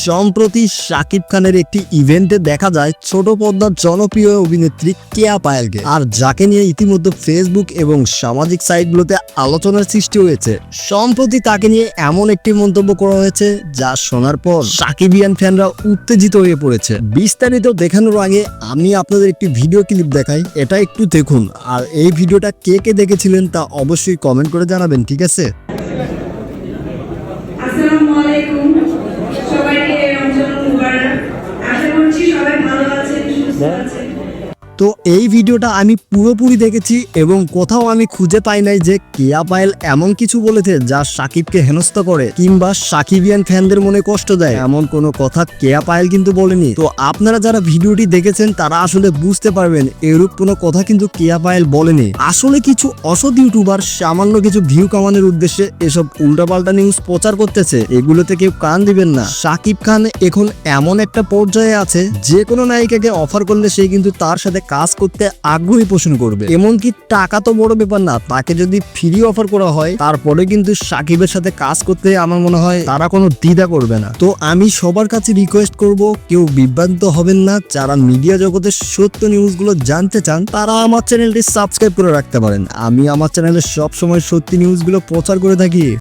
সম্প্রতি শাকিব খানের একটি ইভেন্টে দেখা যায় ছোট পর্দার জনপ্রিয় অভিনেত্রী কেয়া পায়েলকে। আর যাকে নিয়ে ইতিমধ্যে ফেসবুক এবং সামাজিক সাইটগুলোতে আলোচনার সৃষ্টি হয়েছে, সম্প্রতি তাকে নিয়ে এমন একটি মন্তব্য করা হয়েছে যা শোনার পর সাকিবিয়ান ফ্যানরা উত্তেজিত হয়ে পড়েছে। বিস্তারিত দেখানোর আগে আমি আপনাদের একটি ভিডিও ক্লিপ দেখাই, এটা একটু দেখুন। আর এই ভিডিওটা কে কে দেখেছিলেন তা অবশ্যই কমেন্ট করে জানাবেন, ঠিক আছে? সবাই ভালো আছেন সুস্থ আছেন? তো এই ভিডিওটা আমি পুরোপুরি দেখেছি এবং কোথাও আমি খুঁজে পাই নাই যে কেয়া পায়েল এমন কিছু বলেছে যা সাকিবকে হেনস্থা করে কিংবা সাকিবিয়ান ফ্যানদের মনে কষ্ট দেয়। এমন কোনো কথা কেয়া পায়েল কিন্তু বলেনি। তো আপনারা যারা ভিডিওটি দেখেছেন, তারা আসলে বুঝতে পারবেন এরূপ কোনো কথা কিন্তু কেয়া পায়েল বলেনি। আসলে কিছু অসৎ ইউটিউবার সামান্য কিছু ভিউ কামানোর উদ্দেশ্যে এসব উল্টাপাল্টা নিউজ প্রচার করতেছে। এগুলোতে কেউ কান দিবেন না। সাকিব খান এখন এমন একটা পর্যায়ে আছে, যে কোনো নায়িকাকে অফার করলে সে কিন্তু তার সাথে কাজ করতে আগ্রহী পোষণ করবে। এমনকি টাকা তো বড় ব্যাপার না, তাকে যদি ফ্রি অফার করা হয় তারপরে কিন্তু সাকিবের সাথে কাজ করতে আমার মনে হয় তারা কোনো দ্বিধা করবে না। তো আমি সবার কাছে রিকোয়েস্ট করব, কেউ বিভ্রান্ত হবেন না, যারা মিডিয়া জগতের সত্য নিউজগুলো জানতে চান, তারা আমার চ্যানেলটি সাবস্ক্রাইব করে রাখতে পারেন। আমি আমার চ্যানেলে সবসময় সত্যি নিউজগুলো প্রচার করে থাকি।